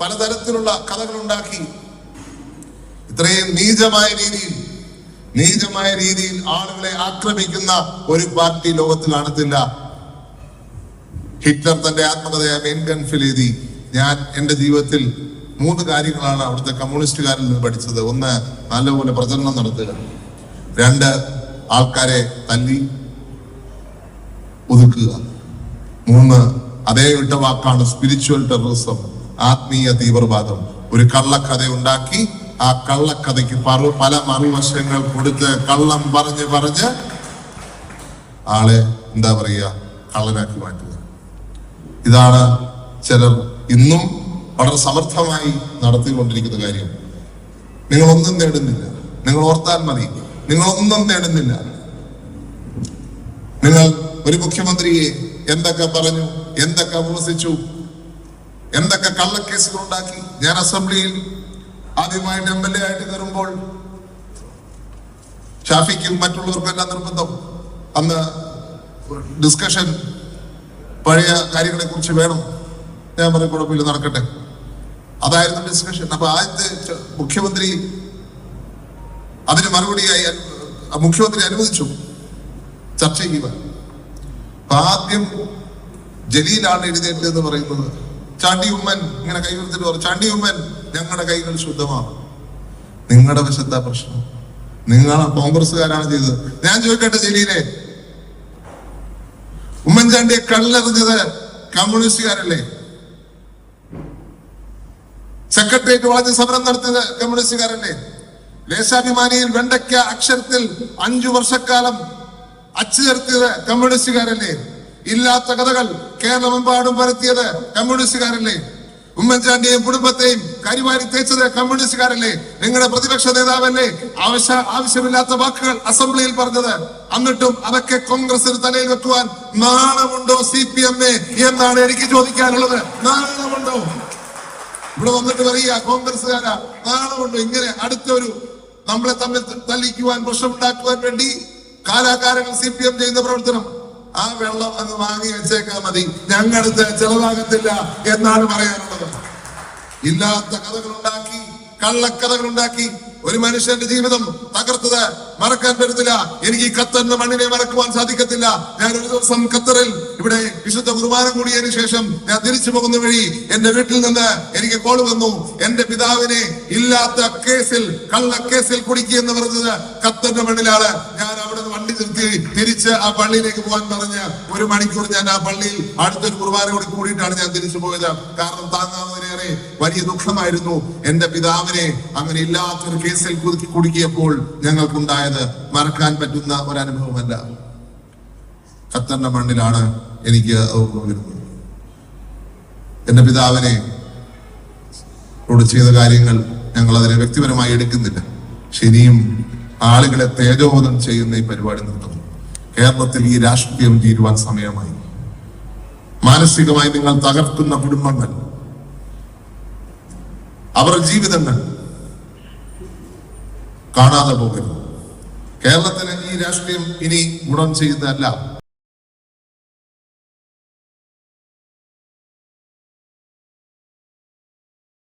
പലതരത്തിലുള്ള കഥകൾ ഉണ്ടാക്കി ഇത്രയും നീചമായ രീതിയിൽ നീചമായ രീതിയിൽ ആളുകളെ ആക്രമിക്കുന്ന ഒരു പാർട്ടി ലോകത്ത് കാണത്തില്ല. ഹിറ്റ്ലർ തന്റെ ആത്മകഥയായ മെയിൻകൺഫിൽ എഴുതി ഞാൻ എന്റെ ജീവിതത്തിൽ മൂന്ന് കാര്യങ്ങളാണ് അവിടുത്തെ കമ്മ്യൂണിസ്റ്റുകാരിൽ നിന്ന് പഠിച്ചത്. ഒന്ന് നല്ലപോലെ പ്രചരണം നടത്തുക. രണ്ട് ആൾക്കാരെ തല്ലി ഒതുക്കുക. മൂന്ന് അതേ വിട്ട വാക്കാണ് സ്പിരിച്വൽ ടെററിസം ആത്മീയ തീവ്രവാദം. ഒരു കള്ളക്കഥ ഉണ്ടാക്കി ആ കള്ളക്കഥയ്ക്ക് പറ- പല മറുവശങ്ങൾ കൊടുത്ത് കള്ളം പറഞ്ഞ് പറഞ്ഞ് ആളെ എന്താ പറയുക കള്ളനാക്കി മാറ്റുക ഇതാണ് ചിലർ ഇന്നും വളരെ സമർത്ഥമായി നടത്തിക്കൊണ്ടിരിക്കുന്ന കാര്യം. നിങ്ങളൊന്നും നേടുന്നില്ല. നിങ്ങൾ ഓർത്താൽ മതി. നിങ്ങളൊന്നും നേടുന്നില്ല. നിങ്ങൾ ഒരു മുഖ്യമന്ത്രിയെ എന്തൊക്കെ പറഞ്ഞു എന്തൊക്കെ വിമർശിച്ചു എന്തൊക്കെ കള്ളക്കേസുകൾ ഉണ്ടാക്കി ഞാൻ അസംബ്ലിയിൽ ആദ്യമായിട്ട് എം എൽ എ ആയിട്ട് കയറുമ്പോൾ ഷാഫിക്കും മറ്റുള്ളവർക്കും എല്ലാം നിർബന്ധം. അന്ന് ഡിസ്കഷൻ പഴയ കാര്യങ്ങളെ കുറിച്ച് വേണം. ഞാൻ പറഞ്ഞ കുഴപ്പമില്ല നടക്കട്ടെ. അതായിരുന്നു ഡിസ്കഷൻ അപ്പൊ ആദ്യത്തെ മുഖ്യമന്ത്രി അതിന് മറുപടിയായി മുഖ്യമന്ത്രി അനുവദിച്ചു ചർച്ച അപ്പൊ ആദ്യം ജലീലാണ് എഴുന്നേറ്റത് എന്ന് പറയുന്നത് ചാണ്ടി ഉമ്മൻ ഇങ്ങനെ കൈവരുത്തിട്ട് പറഞ്ഞു ചാണ്ടി ഉമ്മൻ ഞങ്ങളുടെ കൈകൾ ശുദ്ധമാണ് നിങ്ങളുടെ വശത്താ പ്രശ്നം. നിങ്ങൾ കോൺഗ്രസ്സുകാരാണ് ചെയ്തത്. ഞാൻ ചോദിക്കട്ടെ ജലീലെ? ഉമ്മൻചാണ്ടിയെ കള്ളെറിഞ്ഞത് കമ്മ്യൂണിസ്റ്റുകാരല്ലേ? സെക്രട്ടേറിയറ്റ് വളഞ്ഞ് സമരം നടത്തിയത് കമ്മ്യൂണിസ്റ്റുകാരല്ലേ? ദേശാഭിമാനിയിൽ വെണ്ടയ്ക്ക അക്ഷരത്തിൽ അഞ്ചു വർഷക്കാലം അച്ചു ചേർത്തിയത് കമ്മ്യൂണിസ്റ്റുകാരല്ലേ? ഇല്ലാത്ത കഥകൾ കേരളമെമ്പാടും പരത്തിയത് കമ്മ്യൂണിസ്റ്റുകാരല്ലേ? ഉമ്മൻചാണ്ടിയെയും കുടുംബത്തെയും കരിവാരി തേച്ചത് കമ്മ്യൂണിസ്റ്റുകാരല്ലേ? നിങ്ങളുടെ പ്രതിപക്ഷ നേതാവല്ലേ? ആവശ്യ ആവശ്യമില്ലാത്ത വാക്കുകൾ അസംബ്ലിയിൽ പറഞ്ഞത്. എന്നിട്ടും അതൊക്കെ കോൺഗ്രസിന് തലയിൽ വെക്കുവാൻ നാണമുണ്ടോ സി പി എം എന്നാണ് എനിക്ക് ചോദിക്കാനുള്ളത്. നാണമുണ്ടോ? ഇവിടെ വന്നിട്ട് പറയുക കോൺഗ്രസ്സുകാരാ നാണമുണ്ടോ? ഇങ്ങനെ അടുത്തൊരു നമ്മളെ തമ്മിൽ തല്ലിക്കുവാൻ പ്രശ്നമുണ്ടാക്കുവാൻ വേണ്ടി കാലാകാലങ്ങൾ സി പി എം ചെയ്യുന്ന പ്രവർത്തനം. ആ വെള്ളം അങ്ങ് വാങ്ങി വെച്ചേക്കാ മതി. ഞങ്ങടുത്ത് ചെലവാകത്തില്ല എന്നാണ് പറയാനുള്ളത്. ഇല്ലാത്ത കള്ളക്കഥകൾ ഉണ്ടാക്കി ഒരു മനുഷ്യന്റെ ജീവിതം തകർത്തത് മറക്കാൻ പറ്റത്തില്ല. എനിക്ക് ഖത്തറിന്റെ മണ്ണിനെ മറക്കുവാൻ സാധിക്കത്തില്ല. ഞാൻ ഒരു ദിവസം ഖത്തറിൽ ഇവിടെ വിശുദ്ധ കുർബാന കൂടിയതിനു ശേഷം ഞാൻ തിരിച്ചു പോകുന്ന വഴി എന്റെ വീട്ടിൽ നിന്ന് എനിക്ക് കോൾ വന്നു. എന്റെ പിതാവിനെ ഇല്ലാത്ത കേസിൽ കള്ളക്കേസിൽ കുടുക്കി എന്ന് പറഞ്ഞത് ഖത്തറിന്റെ മണ്ണിലാണ്. ഞാൻ വണ്ടി നിർത്തി തിരിച്ച് ആ പള്ളിയിലേക്ക് പോകാൻ പറഞ്ഞ് ഒരു മണിക്കൂർ ഞാൻ ആ പള്ളിയിൽ അടുത്തൊരു കുർബാനയോട് കൂടി കൂടിയിട്ടാണ് ഞാൻ തിരിച്ചു പോയത്. കാരണം താങ്ങാവുന്നതിനേറെ വലിയ ദുഃഖമായിരുന്നു എന്റെ പിതാവിനെ അങ്ങനെ ഇല്ലാത്തൊരു കേസിൽ കുതുക്കി കുടുക്കിയപ്പോൾ ഞങ്ങൾക്കുണ്ടായത് മറക്കാൻ പറ്റുന്ന ഒരു അനുഭവമല്ല ഖത്തറിന്റെ മണ്ണിലാണ് എനിക്ക് വരുന്നത് എന്റെ പിതാവിനെ ചെയ്ത കാര്യങ്ങൾ ഞങ്ങൾ അതിനെ വ്യക്തിപരമായി എടുക്കുന്നില്ല. ഇനിയും ആളുകളെ തേജോവധം ചെയ്യുന്ന ഈ പരിപാടി നിർത്തുന്നു. കേരളത്തിൽ ഈ രാഷ്ട്രീയം തീരുവാൻ സമയമായി. മാനസികമായി നിങ്ങൾ തകർക്കുന്ന കുടുംബങ്ങൾ അവരുടെ ജീവിതങ്ങൾ കാണാതെ പോകരുത്. കേരളത്തിന് ഈ രാഷ്ട്രീയം ഇനി ഗുണം ചെയ്യുന്നതല്ല.